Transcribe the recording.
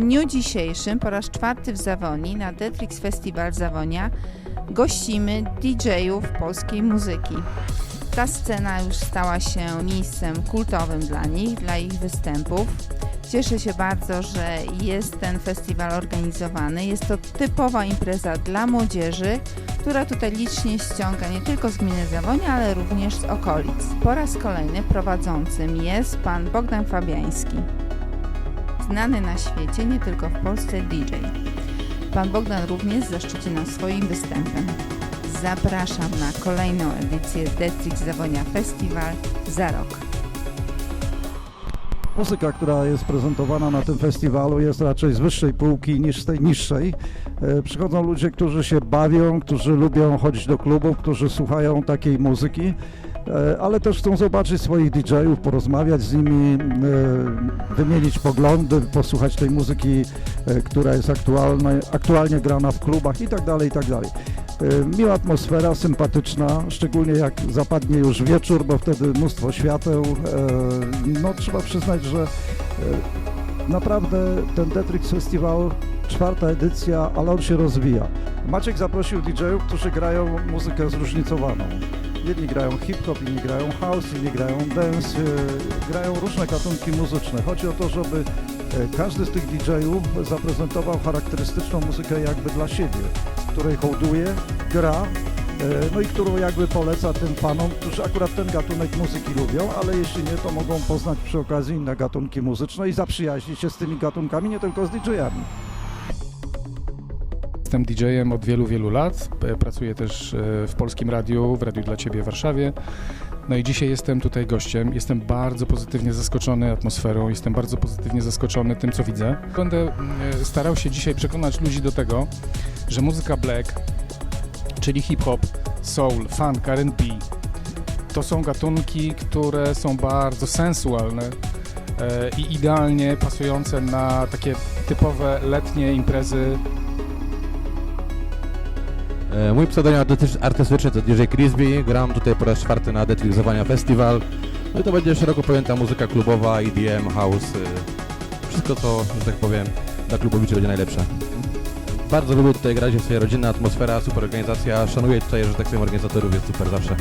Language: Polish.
Dniu dzisiejszym po raz czwarty w Zawoni na Detrix Festival Zawonia gościmy DJ-ów polskiej muzyki. Ta scena już stała się miejscem kultowym dla nich, dla ich występów. Cieszę się bardzo, że jest ten festiwal organizowany. Jest to typowa impreza dla młodzieży, która tutaj licznie ściąga nie tylko z gminy Zawonia, ale również z okolic. Po raz kolejny prowadzącym jest pan Bogdan Fabiański znany na świecie, nie tylko w Polsce DJ. Pan Bogdan również zaszczyci nas swoim występem. Zapraszam na kolejną edycję Detrix Zawonia Festival za rok. Muzyka, która jest prezentowana na tym festiwalu jest raczej z wyższej półki niż z tej niższej. E, Przychodzą ludzie, którzy się bawią, którzy lubią chodzić do klubów, którzy słuchają takiej muzyki, ale też chcą zobaczyć swoich DJ-ów, porozmawiać z nimi, e, wymienić poglądy, posłuchać tej muzyki, e, która jest aktualna, aktualnie grana w klubach i tak tak. E, Miła atmosfera, sympatyczna, szczególnie jak zapadnie już wieczór, bo wtedy mnóstwo świateł. E, No trzeba przyznać, że e, naprawdę ten Detrix Festival, czwarta edycja, ale on się rozwija. Maciek zaprosił DJ-ów, którzy grają muzykę zróżnicowaną. Jedni grają hip-hop, inni grają house, inni grają dance, e, grają różne gatunki muzyczne. Chodzi o to, żeby e, każdy z tych DJ-ów zaprezentował charakterystyczną muzykę jakby dla siebie, której hołduje, gra, e, no i którą jakby poleca tym panom, którzy akurat ten gatunek muzyki lubią, ale jeśli nie, to mogą poznać przy okazji inne gatunki muzyczne i zaprzyjaźnić się z tymi gatunkami, nie tylko z DJ-ami. Jestem DJ-em od wielu, wielu lat. P- Pracuję też e, w Polskim Radiu, w Radiu dla Ciebie w Warszawie. No i dzisiaj jestem tutaj gościem. Jestem bardzo pozytywnie zaskoczony atmosferą, jestem bardzo pozytywnie zaskoczony tym, co widzę. Będę e, starał się dzisiaj przekonać ludzi do tego, że muzyka black, czyli hip-hop, soul, funk, R&B, to są gatunki, które są bardzo sensualne e, i idealnie pasujące na takie typowe letnie imprezy E, Mój pseudonim artystycz- artystyczny to DJ Crispy, gram tutaj po raz czwarty na Detrixowania Festival. No i to będzie szeroko pojęta muzyka klubowa, EDM, house, y, wszystko co, że tak powiem, dla klubowiczy będzie najlepsze. Bardzo lubię tutaj grać, jest tutaj rodzinna atmosfera, super organizacja, szanuję tutaj, że tak powiem, organizatorów, jest super zawsze.